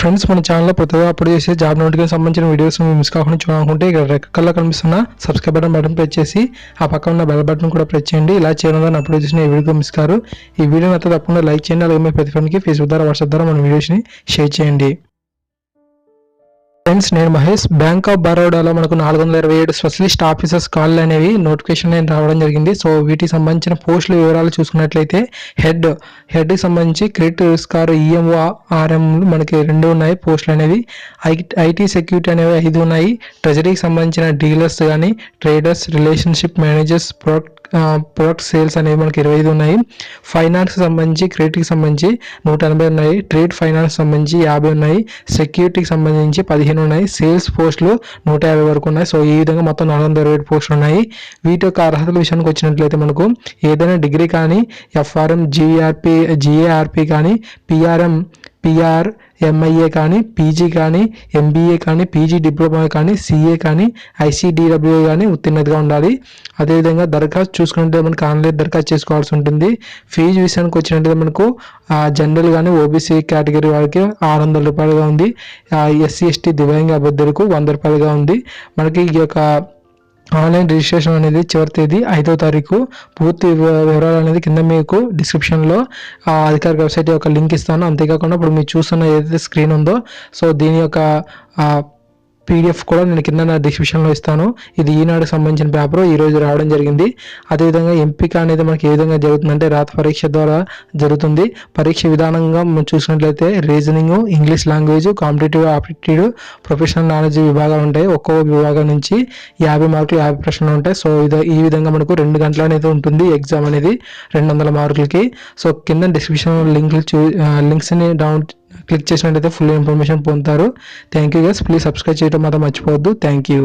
Friends మన ఛానల్లో ప్రతిగా అప్లోడ్ చేసే జాబ్ నోటిఫికేషన్ సంబంధించిన వీడియోస్ మిస్ కాకుండా చూడాలనుకుంటే ఇక్కడ రెక్క కల్లా కనిపిస్తున్న సబ్స్క్రైబ్ బటన్ బటన్ ప్రెస్ చేసి ఆ పక్కన ఉన్న బెల్ బటన్ కూడా ప్రెస్ చేయండి. ఇలా చేయడం ద్వారా అప్లోడ్ చేసిన ఈ వీడియో మిస్ కారు. ఈ వీడియోని అయితే తప్పకుండా లైక్ చేయండి. అలాగే మీ ప్రతి ఫ్రెండ్కి ఫేస్బుక్ ద్వారా వాట్సాప్ ద్వారా మన వీడియోస్ని షేర్ చేయండి. ఫ్రెండ్స్ నేను మహేష్. బ్యాంక్ ఆఫ్ బరోడాలో మనకు నాలుగు వందల ఇరవై ఏడు స్పెషలిస్ట్ ఆఫీసర్స్ కాల్ అనేవి నోటిఫికేషన్ అనేది రావడం జరిగింది. సో వీటికి సంబంధించిన పోస్టుల వివరాలు చూసుకున్నట్లయితే హెడ్ హెడ్కి సంబంధించి క్రెడిట్ రిస్కార్ ఈఎంఓ ఆర్ఎం మనకి రెండు ఉన్నాయి. పోస్టులు అనేవి ఐటీ సెక్యూరిటీ అనేవి ఐదు ఉన్నాయి. ట్రెజరీకి సంబంధించిన డీలర్స్ కానీ traders relationship managers product product sales అనేవి మనకి ఇరవై ఐదు ఉన్నాయి. ఫైనాన్స్ సంబంధించి క్రెడిట్కి సంబంధించి నూట ఎనభై ఉన్నాయి. ట్రేడ్ ఫైనాన్స్ సంబంధించి యాభై ఉన్నాయి. సెక్యూరిటీకి సంబంధించి పదిహేను ఉన్నాయి. సేల్స్ పోస్టులు నూట యాభై వరకు ఉన్నాయి. సో ఈ విధంగా మొత్తం నాలుగు వందల ఇరవై పోస్టులు ఉన్నాయి. వీటి యొక్క అర్హతల విషయానికి వచ్చినట్లయితే మనకు ఏదైనా డిగ్రీ కానీ ఎఫ్ఆర్ఎం జీఆర్పి జీఏఆర్పి కానీ పిఆర్ఎం పిఆర్ ఎంఐఏ కానీ పీజీ కానీ ఎంబీఏ కానీ పీజీ డిప్లొమా కానీ సిఏ కానీ ఐసీడీడబ్ల్యూఏ కానీ ఉత్తీర్ణతగా ఉండాలి. అదేవిధంగా దరఖాస్తు చూసుకుంటే మనకు ఆన్లైన్ దరఖాస్తు చేసుకోవాల్సి ఉంటుంది. ఫీజు విషయానికి వచ్చినట్లయితే మనకు జనరల్ కానీ ఓబీసీ కేటగిరీ వారికి ఆరు వందల రూపాయలుగా ఉంది. ఎస్సీ ఎస్టీ దివ్యాంగ అభ్యర్థులకు వంద రూపాయలుగా ఉంది. మనకి ఈ యొక్క ఆన్లైన్ రిజిస్ట్రేషన్ అనేది చివరి తేదీ ఐదో తారీఖు. పూర్తి వివరాలు అనేది కింద మీకు డిస్క్రిప్షన్లో అధికారిక వెబ్సైట్ యొక్క లింక్ ఇస్తాను. అంతేకాకుండా ఇప్పుడు మీరు చూస్తున్న ఏదైతే స్క్రీన్ ఉందో సో దీని యొక్క పీడిఎఫ్ కూడా నేను కింద నా డిస్క్రిప్షన్లో ఇస్తాను. ఇది ఈనాడుకు సంబంధించిన పేపర్ ఈ రోజు రావడం జరిగింది. అదేవిధంగా ఎంపిక అనేది మనకి ఏ విధంగా జరుగుతుందంటే రాత పరీక్ష ద్వారా జరుగుతుంది. పరీక్ష విధానంగా మనం చూసినట్లయితే reasoning English language competitive aptitude professional knowledge విభాగాలు ఉంటాయి. ఒక్కో విభాగం నుంచి యాభై మార్కులు యాభై ప్రశ్నలు ఉంటాయి. సో ఇది ఈ విధంగా మనకు రెండు గంటల అనేది ఉంటుంది ఎగ్జామ్ అనేది రెండు వందల మార్కులకి. సో కింద డిస్క్రిప్షన్ లింక్లు చూ లింక్స్ని డౌన్ క్లిక్ చేసినట్టయితే ఫుల్ ఇన్ఫర్మేషన్ పొందుతారు. Thank you guys please subscribe చేయడం మాత్రం మర్చిపోవద్దు. Thank you